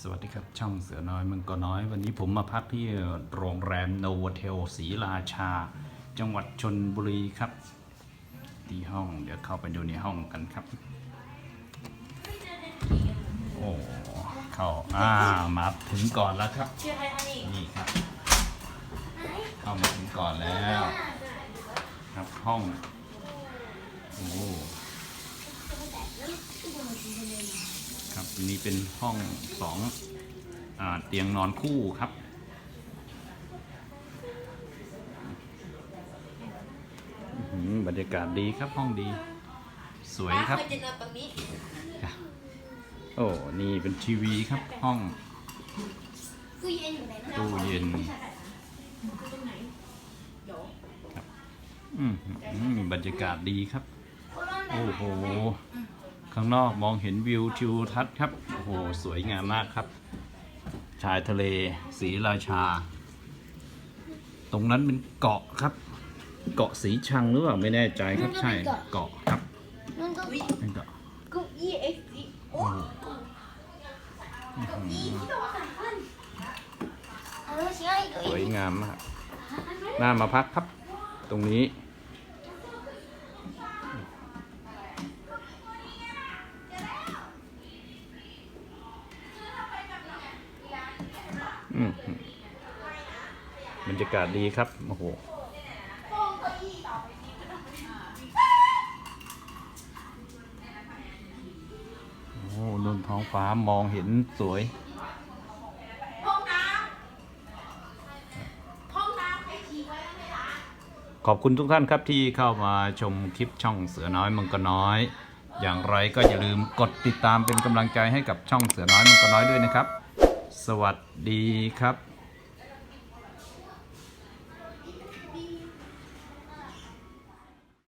สวัสดีครับ ช่องเสือน้อยมังกรน้อย วันนี้ผมมาพักที่โรงแรมโนวเทลศรีราชา จังหวัดชนบุรีครับ ที่ห้องเดี๋ยวเข้าไปดูในห้องกันครับ โอ้เข้าอ่ามาถึงก่อนแล้วครับนี่ครับ เข้ามาถึงก่อนแล้ว ครับห้องโอ้ ครับอันนี้เป็นห้องสองอาเตียงนอนคู่ครับอื้อหือบรรยากาศดีครับห้องดี สวยครับเคยจะนอนตรงนี้โอ้ นี่เป็นทีวีครับห้องตู้เย็นอยู่ไหนนะตู้เย็นตรงไหนเดี๋ยวอืมอืมบรรยากาศดีครับ โอ้โห ข้างนอกมองเห็นวิวทิวทัศน์ครับ โอ้โห สวยงามมากครับ ชายทะเลสีราชา ตรงนั้นเป็นเกาะครับ เกาะสีชังหรือเปล่าไม่แน่ใจครับใช่เกาะครับนั่นก็เป็นเกาะเกุ้ง E X E โอ้โอ้โห E ที่ตัวสำคัญเออใช่สวยงามมากน่ามาพักครับ ตรงนี้ บรรยากาศดีครับ โอ้โหโอ้นนท้องฟ้ามองเห็นสวยห้องน้ำห้องน้ำใครฉี่ไว้แล้วไม่ล้างขอบคุณทุกท่านครับที่เข้ามาชมคลิปช่องเสือน้อยมังกรน้อย อย่างไรก็อย่าลืมกดติดตามเป็นกำลังใจให้กับช่องเสือน้อยมังกรน้อยด้วยนะครับ สวัสดีครับ